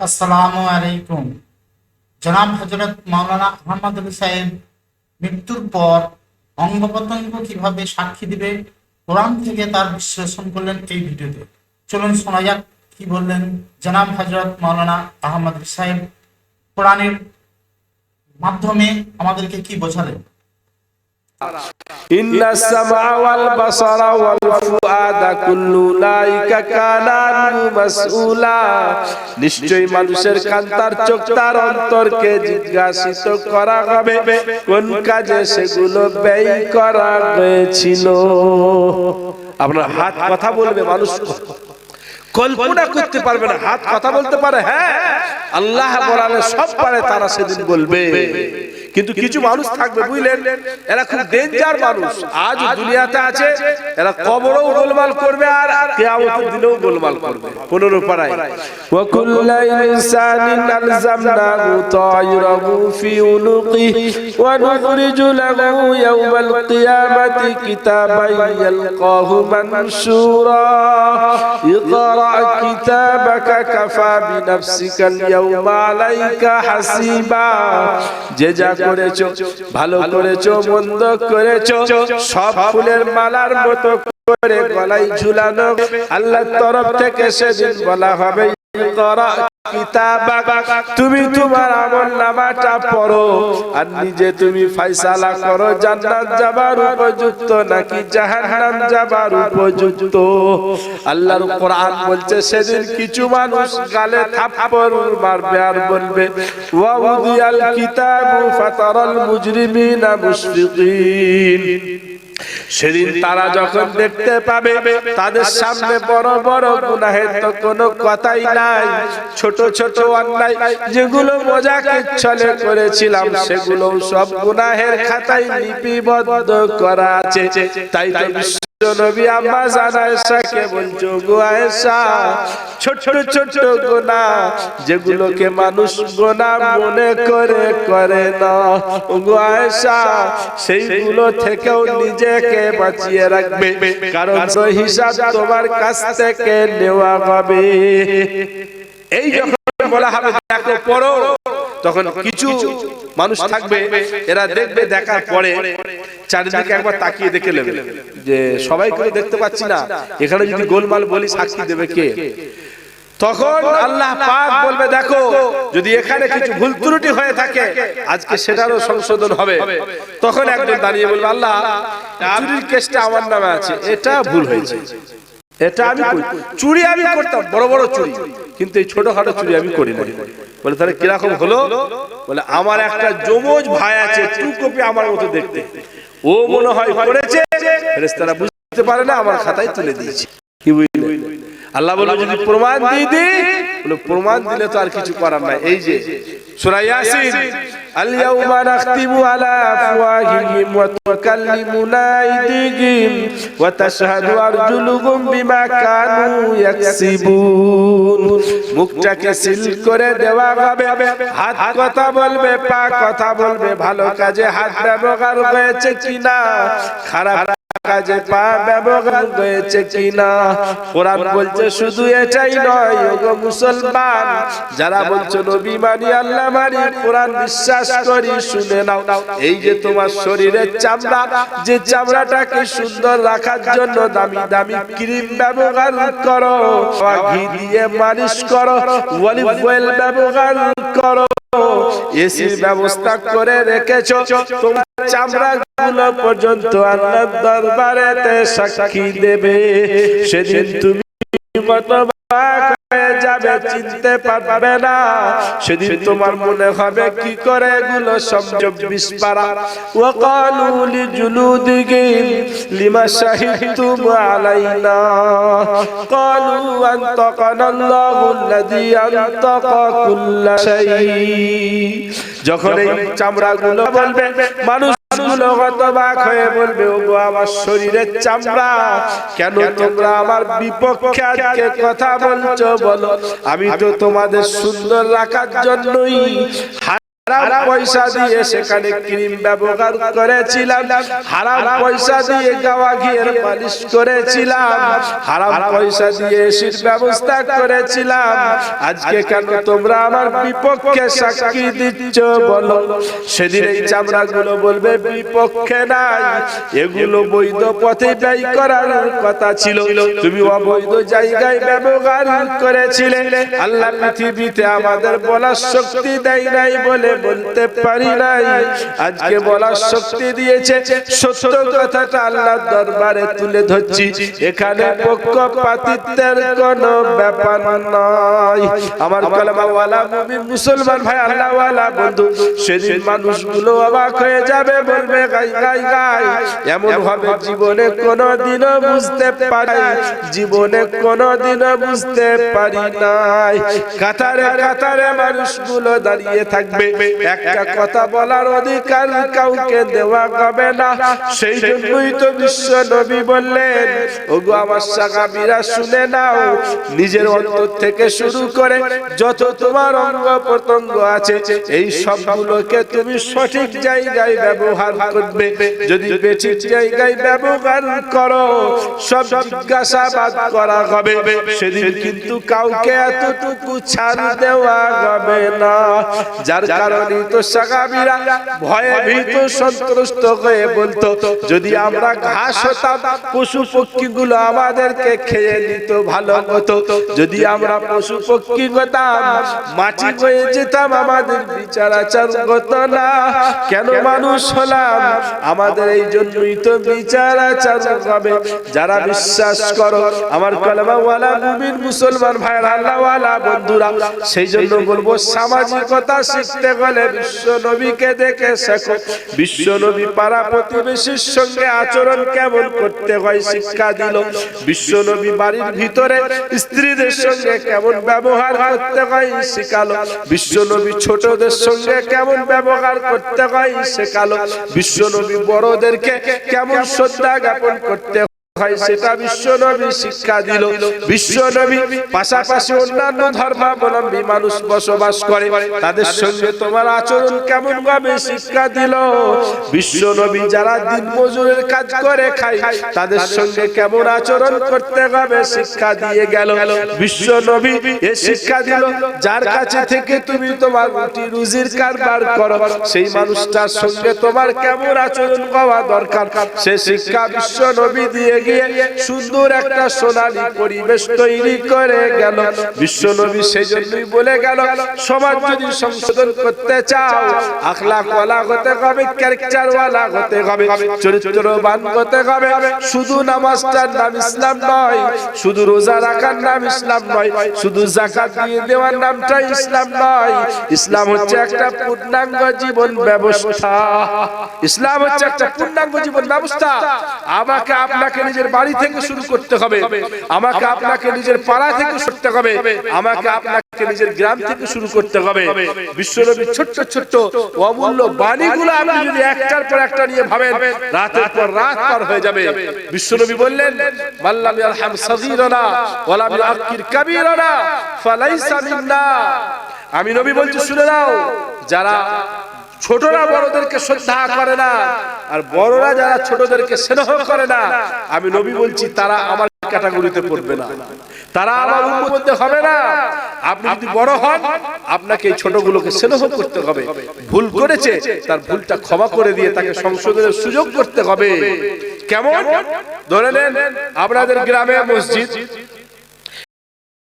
আসসালামু আলাইকুম। জনাব হজরত মাওলানা আহমদ আলী সাহেব মৃত্যুর পর অঙ্গ কীভাবে সাক্ষী দিবে, কোরআন থেকে তার বিশ্লেষণ করলেন এই ভিডিওতে। চলুন শোনা যাক কি বললেন জনাব হজরত মাওলানা আহমদ সাহেব। কোরআনের মাধ্যমে আমাদেরকে কি বোঝালেন? إن السمع والبصر والفؤاد كل أولئك كان عنه مسؤولا নিশ্চয়ই মানুষের কান তার চোখ তার অন্তরকে জিজ্ঞাসিত করা হবে কোন কাজে সেগুলো ব্যয় করা হয়েছিল আপনার হাত কথা বলবে মানুষ কল্পনা করতে পারবে না হাত কথা বলতে পারে হ্যাঁ আল্লাহ বলালে সব পারে তারা সেদিন বলবে কিন্তু কিছু মানুষ থাকবে বুঝলেন এরা খুব ডেঞ্জার মানুষ আজ দুনিয়াতে আছে এরা কবরও গোলমাল করবে আর কিয়ামতের দিনেও গোলমাল করবে পনেরো পাড়ায় وكل إنسان ألزمناه طائره في عنقه ونخرج له يوم القيامة كتابا يلقاه منشورا اقرأ كتابك كفى بنفسك اليوم عليك حسيبا যে যা করেছ, ভালো করেছ, মন্দ করেছ, সব ফুলের মালার মতো করে গলায় ঝুলানো আল্লাহর তরফ থেকে সেদিন বলা হবে। তুমি তোমার আমল নামাটা পড়ো, আর নিজে তুমি ফয়সালা করো, জান্নাত যাবার উপযুক্ত নাকি জাহান্নাম যাবার উপযুক্ত? আল্লাহর কোরআন বলছে, সেদিন কিছু মানুষ গালে থাপ্পড় মারবে আর বলবে ওয়া উদিয়াল কিতাবু ফাতারাল মুজরিমিনা মুশফিকিন। সেদিন তারা যখন দেখতে পাবে তাদের সামনে বড় বড় গুনাহের তো কোনো কথাই নাই। ছোট ছোট অন্যায় যেগুলো মজাকে ছলে করেছিলাম সেগুলো সব গুনাহের খাতায় লিপিবদ্ধ করা আছে। তাই তো নবী আম্মা জানা এসাকে বলছো গো আয়েশা ছোট ছোট গোনা যেগুলোকে মানুষ গোনা মনে করে করে না। গো আয়েশা সেইগুলো থেকেও নিজেকে বাঁচিয়ে রাখবে কারণ হিসাব তোমার কাছ থেকে নেওয়া হবে এই যখন বলা হবে দেখো পড়ো। তখন কিছু মানুষ থাকবে এরা দেখবে দেখার পরে চারিদিকে একবার তাকিয়ে দেখে নেবে। যে সবাই করে দেখতে পাচ্ছি না এখানে যদি গোলমাল বলি সাক্ষী দেবে কে? তখন আল্লাহ পাক বলবে দেখো যদি এখানে কিছু ভুল ত্রুটি হয়ে থাকে আজকে সেটারও সংশোধন হবে। তখন একজন দাঁড়িয়ে বলবে আল্লাহ কেসটা আমার নামে আছে এটা ভুল হয়েছে। এটা আমি চুরি আমি করতাম, বড় বড় চুরি। কিন্তু এই ছোটখাটো চুরি আমি করি না বলে তাহলে কীরকম হলো? বলে, আমার একটা যমজ ভাই আছে টুকপি আমার মতো দেখতে। ও মনে হয় করেছে, ফেরেশতারা বুঝতে পারে না, আমার খাতায় তুলে দিয়েছে। কি বুঝলে আল্লাহ বলে যদি প্রমাণ দিয়ে দি বলে প্রমাণ দিলে তো আর কিছু করার নাই। এই যে সূরা ইয়াসিন আল ইয়াউমা নাখতিমু আলা আফওয়াহিহিম ওয়া তুকাল্লিমুনা আইদিহিম ওয়া তাশহাদু মুখটাকে সিল করে দেওয়া হবে। হাত কথা বলবে পা কথা বলবে ভালো কাজে হাত ব্যবহার হয়েছে কিনা? খারাপ কাজে পা ব্যবহার হয়েছে কিনা? কোরআন বলছে শুধু এটাই নয়, ওগো মুসলমান, যারা বলছো নবী মানি, আল্লাহ মানি, কোরআন বিশ্বাস করি, শুনে নাও। এই যে তোমার শরীরের চামড়া, যে চামড়াটাকে সুন্দর রাখার জন্য দামি দামি ক্রিম ব্যবহার করো, ঘি দিয়ে মালিশ করো, অলিভ অয়েল ব্যবহার করো, এসির ব্যবস্থা করে রেখেছো, তোমার চামড়া পর্যন্ত সাক্ষী দেবে। সেদিন তুমি যাবে, চিনতে পারবে না। সেদিন তোমার মনে হবে কি করে এগুলো সব চব্বিশ পারা। লিমা আনতাকানা আল্লাহু আল্লাযী আনতাকা কুল্লা যখন এই চামড়াগুলো বলবে, মানুষ গুলো হতবাক হয়ে বলবে ওগো আমার শরীরের চামড়া কেন তোমরা আমার বিপক্ষে আজকে কথা বলছো? বলো আমি তো তোমাদের সুন্দর রাখার জন্যই হারাম পয়সা দিয়ে সেখানে ক্রিম ব্যবহার করেছিলাম। হারাম পয়সা দিয়ে গাওয়া ঘিয়ের মালিশ করেছিলাম। হারাম পয়সা দিয়ে এসির ব্যবস্থা করেছিলাম। আজকে কেন তোমরা আমার বিপক্ষে সাক্ষী দিচ্ছ বলো। সেদিন এই চামড়াগুলো বলবে বিপক্ষে নাই। এগুলো বৈধ পথে ব্যয় করার কথা ছিল। তুমি অবৈধ জায়গায় ব্যবহার করেছিলে। আল্লাহ পৃথিবীতে আমাদের বলার শক্তি দেয় নাই বলে বলতে পারি নাই। আজকে বলার শক্তি দিয়েছে। সত্য কথাটা আল্লাহর দরবারে তুলে ধরছি। এখানে পক্ষপাতিত্বের কোনো ব্যাপার নয়। আমার কলমাওয়ালা মুমিন মুসলমান ভাই, আল্লাহওয়ালা বন্ধু, সেদিন মানুষগুলো অবাক হয়ে যাবে, বলবে, গাই গাই গাই। এমন হবে জীবনে কোনোদিনও বুঝতে পারি জীবনে কোনোদিনও বুঝতে পারি নাই। কাতারে কাতারে মানুষগুলো দাঁড়িয়ে থাকবে। একটা কথা বলার অধিকার কাউকে দেওয়া হবে না। সেই জন্যই তো বিশ্ব নবী বললেন ওগো আমার সাকাবিরা শুনে নাও নিজের অন্তর থেকে শুরু করে যত তোমার অঙ্গ প্রত্যঙ্গ আছে এই সবগুলোকে তুমি সঠিক জায়গায় ব্যবহার করবে। যদি বেঠিক জায়গায় ব্যবহার করো সব জিজ্ঞাসাবাদ করা হবে। সেদিন কিন্তু কাউকে এতটুকু ছাড় দেওয়া হবে না। যার কারণে মাটি হয়ে যেতাম, আমাদের না। কেন মানুষ হলাম? আমাদের এই জন্যই তো হবে। যারা বিশ্বাস করো, আমার কলমাওয়ালা মুসলমান বন্ধুরা, সেই জন্য বলব, সামাজিকতা শিখতে গেলে বিশ্ব নবীকে দেখে শেখো বিশ্ব নবী পাড়া প্রতিবেশীর সঙ্গে আচরণ কেমন করতে হয় শিক্ষা দিল। বিশ্ব নবী বাড়ির ভিতরে স্ত্রীদের সঙ্গে কেমন ব্যবহার করতে হয় শেখালো। বিশ্ব নবী ছোটদের সঙ্গে কেমন ব্যবহার করতে হয় শেখালো। বিশ্ব নবী বড়দেরকে কেমন শ্রদ্ধা জ্ঞাপন করতে শিক্ষা দিয়ে গেল। বিশ্ব নবী এ শিক্ষা দিল, যার কাছে থেকে তুমি তোমার রুটি, রুজির কারবার করো, সেই মানুষটার সঙ্গে তোমার কেমন আচরণ হওয়া দরকার? সে শিক্ষা বিশ্ব নবী দিয়ে গিয়ে সুন্দর একটা সোনালী পরিবেশ তৈরি করে গেল। বিশ্ব নবী সেই জন্যই বলে গেল, সমাজ যদি সংশোধন করতে চাও আখলাক ওয়ালা হতে হবে, ক্যারেক্টার ওয়ালা হতে হবে, চরিত্রবান হতে হবে। শুধু নামাজটার নাম ইসলাম নয়, শুধু রোজা রাখার নাম ইসলাম নয়, শুধু জাকাত দিয়ে দেওয়ার নামটা ইসলাম নয়। ইসলাম হচ্ছে একটা পূর্ণাঙ্গ জীবন ব্যবস্থা। ইসলাম হচ্ছে একটা পূর্ণাঙ্গ জীবন ব্যবস্থা। আমাকে আপনাকে নিজের বাড়ি থেকে শুরু করতে হবে। আমাকে আপনাকে নিজের পাড়া থেকে করতে হবে। আমাকে আপনাকে নিজের গ্রাম থেকে শুরু করতে হবে। বিশ্বনবীর ছোট্ট ছোট্ট, অমূল্য বাণীগুলো আপনি যদি একটার পর একটা নিয়ে ভাবেন, রাতের পর রাত পার হয়ে যাবে। বিশ্বনবী বললেন মাল্লাম ইয়ারহাম সাগীরানা ওয়া লাম ইউআক্কির কাবীরানা ফালাইসা মিন্না। আমি নবী বলছি, শুনে নাও, যারা ছোটরা বড়দেরকে শ্রদ্ধা করে না, আর বড়রা যারা ছোটদেরকে স্নেহ করে না, আমি নবী বলছি, তারা আমার ক্যাটাগরিতে পড়বে না। তারা আমার মধ্যে হবে না। আপনি যদি বড় হন, আপনাকে এই ছোটগুলোকে স্নেহ করতে হবে। ভুল করেছে, তার ভুলটা ক্ষমা করে দিয়ে তাকে সংশোধনের সুযোগ করতে হবে। কেমন? ধরে নেন, আপনাদের গ্রামে মসজিদ